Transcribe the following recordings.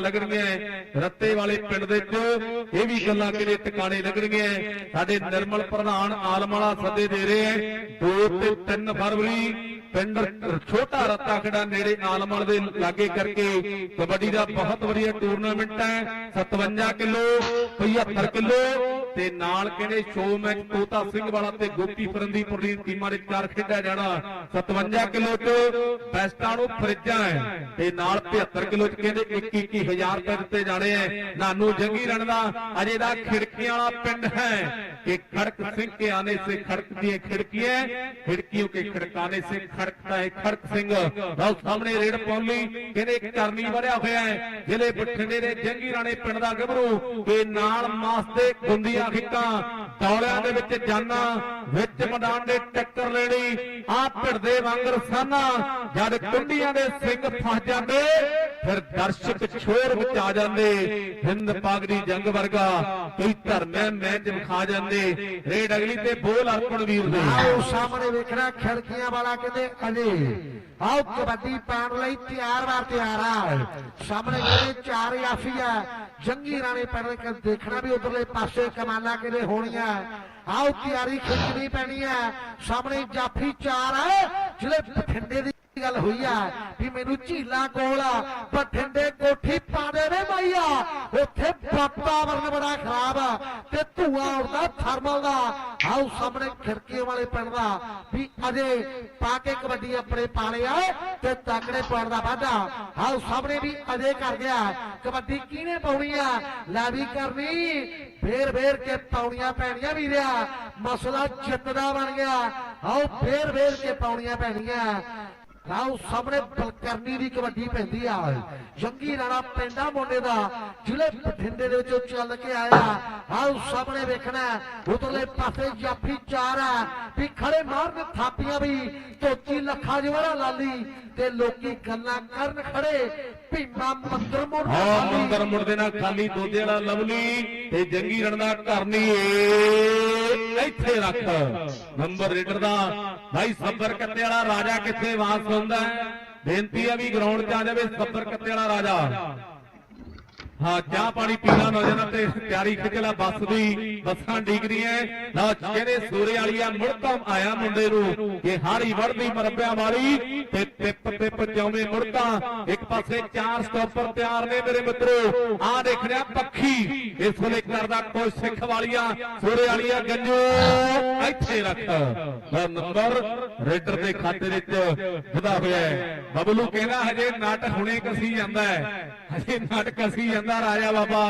ਲੱਗਣਗੀਆਂ ਰੱਤੇ ਵਾਲੇ ਪਿੰਡ ਦੇ ਵਿੱਚ ਇਹ ਵੀ ਗੱਲਾਂ ਕਿਹੜੇ ਟਿਕਾਣੇ ਲੱਗਣਗੀਆਂ ਸਾਡੇ ਨਿਰਮਲ ਪ੍ਰਧਾਨ ਆਲਮ ਸੱਦੇ ਦੇ ਰਹੇ ਹੈ 2 ਤੇ 3 ਫਰਵਰੀ ਪਿੰਡ ਛੋਟਾ ਰੱਤਾ ਖੜਾ ਨੇੜੇ ਆਲਮਲ ਦੇ ਲਾਗੇ ਕਰਕੇ ਕਬੱਡੀ ਦਾ ਬਹੁਤ ਵਧੀਆ ਟੂਰਨਾਮੈਂਟ ਹੈ। 57 ਕਿਲੋ 75 ਕਿਲੋ ਤੇ ਨਾਲ ਕਹਿੰਦੇ ਸ਼ੋ ਮੈਚ ਤੋਤਾ ਸਿੰਘ ਵਾਲਾ ਤੇ ਗੋਪੀ ਫਰੰਦੀਪੁਰ ਦੀ ਟੀਮਾਂ ਦੇ ਚਾਰ ਖੇਡਿਆ ਜਾਣਾ। 57 ਕਿਲੋ ਚ ਬੈਸਟਾਂ ਨੂੰ ਫਰਿੱਜਾਂ ਹੈ ਤੇ ਨਾਲ 75 ਕਿਲੋ ਚ ਕਹਿੰਦੇ 21 21000 ਰੁਪਏ ਦਿੱਤੇ ਜਾਣੇ ਐ ਨਾਨੂ ਜੰਗੀ ਰਣ ਦਾ ਅਜੇ ਦਾ ਖਿੜਕੀਆਂ ਵਾਲਾ ਪਿੰਡ ਹੈ ਕਿ ਖੜਕ ਸਿੰਘ ਕੇ ਆਨੇ ਸੇ ਖੜਕ ਦੀ ਖਿੜਕੀਆਂ ਖਿੜਕੀਆਂ ਕੇ ਖੜਕਾਨੇ ਸੇ ਖੜਕਦਾ ਹੈ ਖੜਕ ਸਿੰਘ। ਲਓ, ਸਾਹਮਣੇ ਰੇਡ ਪੌਲੀ ਕਹਿੰਦੇ ਕਰਨੀ ਵੜਿਆ ਹੋਇਆ ਹੈ ਜ਼ਿਲ੍ਹੇ ਬਠਿੰਡੇ ਦੇ ਜੰਗੀ ਰਾਣੇ ਪਿੰਡ ਦਾ ਗੱਭਰੂ ਤੇ ਨਾਲ ਮਾਸਤੇ ਗੁੰਦੀਆਂ ਖਿੱਕਾਂ ਦੌੜਿਆਂ ਦੇ ਵਿੱਚ ਜਾਨਾ, ਵਿੱਚ ਮੈਦਾਨ ਦੇ ਟੱਕਰ ਲੈਣੀ ਆ ਭਿੜਦੇ ਵਾਂਗਰ ਸਾਨਾ ਜਦ ਕੁੰਡੀਆਂ ਦੇ ਸਿੰਘ ਫਸ ਜਾਂਦੇ। ਫਿਰ ਦਰਸ਼ਕ ਛੋਰ ਵਿੱਚ ਆ ਜਾਂਦੇ, ਹਿੰਦ ਪਾਗੜੀ ਜੰਗ ਵਰਗਾ, ਕੋਈ ਧਰਮੈ ਮੈਚ ਵਿਖਾ ਜਾਂਦੇ, ਰੇਡ ਅਗਲੀ ਤੇ ਬੋਲ ਅਰਪਣ ਵੀਰ ਦੇ। ਆਓ ਸਾਹਮਣੇ ਵੇਖਣਾ ਖਿੜਕੀਆਂ ਵਾਲਾ ਕਹਿੰਦੇ ਅਜੇ। ਆਓ ਕਬੱਡੀ ਪਾਣ ਲਈ ਤਿਆਰ ਵਾਰ ਤਿਆਰ ਆ। ਸਾਹਮਣੇ ਜਿਹੜੇ ਚਾਰ ਆਫੀ ਜੰਗੀ ਰਾਣੇ ਪਿੰਡ ਦੇ ਦੇਖਣਾ ਵੀ ਉਧਰਲੇ ਪਾਸੇ ਕਮਾਲਾ ਕਿਤੇ ਹੋਣੀਆਂ। ਆਓ ਤਿਆਰੀ ਖਿੱਚਣੀ ਪੈਣੀ ਆ। ਸਾਹਮਣੇ ਜਾਫੀ ਚਾਰ ਆ, ਜਿਹੜੇ ਬਠਿੰਡੇ ਦੀ ਗੱਲ ਹੋਈ ਆ ਵੀ ਮੈਨੂੰ ਝੀਲਾ ਕੋਲ ਆ, ਬਠਿੰਡੇ ਕੋਠੀ ਪਾ ਦੇਵੇ ਮਾਈਆ ਉੱਥੇ ਵਾਤਾਵਰਨ ਬੜਾ ਖਰਾਬ ਆ ਤੇ ਧੂਆ ਉੱਡਦਾ, ਥਰਮਲ ਦਾ। ਆਓ ਸਾਹਮਣੇ ਖਿੜਕੀ ਵਾਲੇ ਪਿੰਡ ਦਾ ਵੀ ਅਜੇ ਪਾ ਕੇ ਕਬੱਡੀ ਆਪਣੇ ਪਾਲੇ ਆ ਤੇ ਤਕੜੇ ਪਿੰਡ ਦਾ ਵਾਧਾ। ਆਓ ਸਾਹਮਣੇ ਵੀ ਅਜੇ ਕਰ ਗਿਆ। ਕਬੱਡੀ ਕਿਹਨੇ ਪਾਉਣੀ ਆ? ਲੈ ਵੀ ਕਰਨੀ। ਫੇਰ ਫੇਰ ਕੇ ਪਾਉਣੀਆਂ ਪੈਣੀਆਂ ਵੀ ਵੀਰਿਆ। ਮਸਲਾ ਜਿੱਤ ਦਾ ਬਣ ਗਿਆ। ਆਓ ਫੇਰ ਫੇਰ ਕੇ ਪਾਉਣੀਆਂ ਪੈਣੀਆਂ। ਰਾਉ ਸਾਹਮਣੇ ਬਲਕਰਨੀ ਦੀ ਕਬੱਡੀ ਪੈਂਦੀ ਆ। ਜੰਗੀ ਰਾਣਾ ਪਿੰਡਾ ਮੁੰਡੇ ਦਾ ਜ਼ਿਲ੍ਹੇ ਬਠਿੰਡੇ ਦੇ ਵਿੱਚੋਂ ਚੱਲ ਕੇ ਆਇਆ। ਆਓ ਸਾਹਮਣੇ ਵੇਖਣਾ ਉਧਰਲੇ ਪਾਸੇ ਜਾਫੀ ਚਾਰ ਆ ਵੀ ਖੜੇ ਮਾਰਨ ਥਾਪੀਆਂ ਵੀ ਤੋਚੀ ਲੱਖਾ ਜਵਾਰਾ ਲਾਲੀ ਤੇ ਲੋਕੀ ਗੱਲਾਂ ਕਰਨ ਖੜੇ ਭੀਮਾ ਮੰਦਰ ਮੋੜ ਹਾਂ ਮੰਦਰ ਮੁੜਦੇ ਨਾਲ ਖਾਲੀ ਦੋਦੇ ਵਾਲਾ ਲਵਲੀ ਤੇ ਜੰਗੀ ਰਣ ਦਾ ਕਰਨੀ ਏ ਇੱਥੇ ਰੱਖ। ਨੰਬਰ ਰੇਡਰ ਦਾ। ਭਾਈ ਸੱਬਰ ਕੱਤੇ ਵਾਲਾ ਰਾਜਾ ਕਿੱਥੇ ਵਾਸ ਹੁੰਦਾ ਹੈ? ਬੇਨਤੀ ਹੈ ਵੀ ਗਰਾਊਂਡ 'ਚ ਆ ਜਾਵੇ ਸੱਬਰ ਕੱਤੇ ਵਾਲਾ ਰਾਜਾ। ਹਾਂ, ਚਾਹ ਪਾਣੀ ਪੀਣਾ ਨੌਜਵਾਨਾਂ ਤੇ ਤਿਆਰੀ ਖਿੱਚਲਾ ਬੱਸ ਦੀ, ਬੱਸਾਂ ਡੀਕਦੀਆਂ ਨਾ ਕਹਿੰਦੇ ਸੂਰੇ ਵਾਲੀਆ ਮੁੜਕਮ ਆਇਆ ਮੁੰਡੇ ਨੂੰ, ਕਿ ਹਾਰੀ ਵੜਦੀ ਮਰਬਿਆਂ ਵਾਲੀ, ਤੇ ਟਿਪ ਟਿਪ ਜਾਵੇਂ ਮੁੜਕਾ ਇੱਕ ਪਾਸੇ ਚਾਰ ਸਟਾਪਰ ਤਿਆਰ ਨੇ ਮੇਰੇ ਮਿੱਤਰੋ। ਆਹ ਦੇਖ ਰਿਹਾ ਪੱਖੀ। ਇਸ ਵੇਲੇ ਕਰਦਾ ਕੋਈ ਸਿੱਖ ਵਾਲੀਆ, ਸੂਰੇ ਵਾਲੀਆ ਗੰਜੂ। ਇੱਥੇ ਰੱਖ। ਨੰਬਰ ਰੇਡਰ ਦੇ ਖਾਤੇ ਵਿੱਚ ਵਧਾ ਹੋਇਆ ਬਬਲੂ ਕਹਿੰਦਾ ਹਜੇ ਨਟ ਹੁਣੇ ਕਸੀ ਜਾਂਦਾ ਹੈ ਹਜੇ ਨਟ ਕਸੀ ਜਾਂਦਾ ਰਾਜਾ ਬਾਬਾ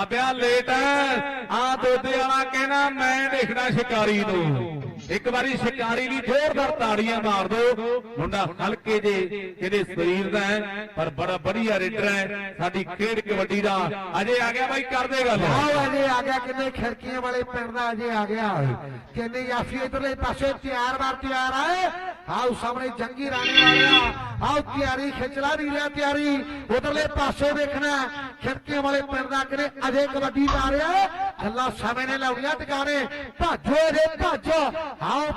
ਆਬਿਆ ਲੇਟ ਹੈ ਆ ਦੋਦੇ ਵਾਲਾ ਕਹਿੰਦਾ, ਮੈਂ ਦੇਖਣਾ ਸ਼ਿਕਾਰੀ ਨੂੰ। ਇੱਕ ਵਾਰੀ ਸ਼ਿਕਾਰੀ ਲਈ ਜ਼ੋਰਦਾਰ ਤਾੜੀਆਂ ਮਾਰ ਦੋ। ਮੁੰਡਾ ਹਲਕੇ ਜੇ ਇਹਦੇ ਸਰੀਰ ਦਾ ਹੈ ਪਰ ਬੜਾ ਵਧੀਆ ਰੇਡਰ ਹੈ ਸਾਡੀ ਖੇਡ ਕਬੱਡੀ ਦਾ ਅਜੇ ਆ ਗਿਆ ਬਾਈ ਕਰਦੇ ਗੱਲ। ਆਓ, ਅਜੇ ਆ ਗਿਆ ਕਿੰਨੇ ਖਿੜਕੀਆਂ ਵਾਲੇ ਪਿੰਡ ਦਾ ਅਜੇ ਆ ਗਿਆ। ਕਹਿੰਦੇ ਯਾਫੀ ਇਧਰਲੇ ਪਾਸੇ ਤਿਆਰ ਵਾਰ ਤਿਆਰ ਆਏ ਆਓ, ਸਾਹਮਣੇ ਜੰਗੀ ਰਾਣੀ ਵਾਲਿਆ। ਆਓ, ਤਿਆਰੀ ਖਿੱਚਲਾ ਵੀ ਲਿਆ ਤਿਆਰੀ। ਉਧਰਲੇ ਪਾਸੇ ਵੇਖਣਾ ਖਿੜਕੀਆਂ ਵਾਲੇ ਪਿੰਡ ਦਾ ਕਿਨੇ ਅਜੇ ਕਬੱਡੀ ਪਾ ਰਿਹਾ ਗੱਲਾਂ ਸਮੇਂ ਨੇ ਲਾਉਣੀਆਂ ਟਿਕਾਣੇ। ਭਾਜੋ ਰੇ ਭੱਜ। ਆਓ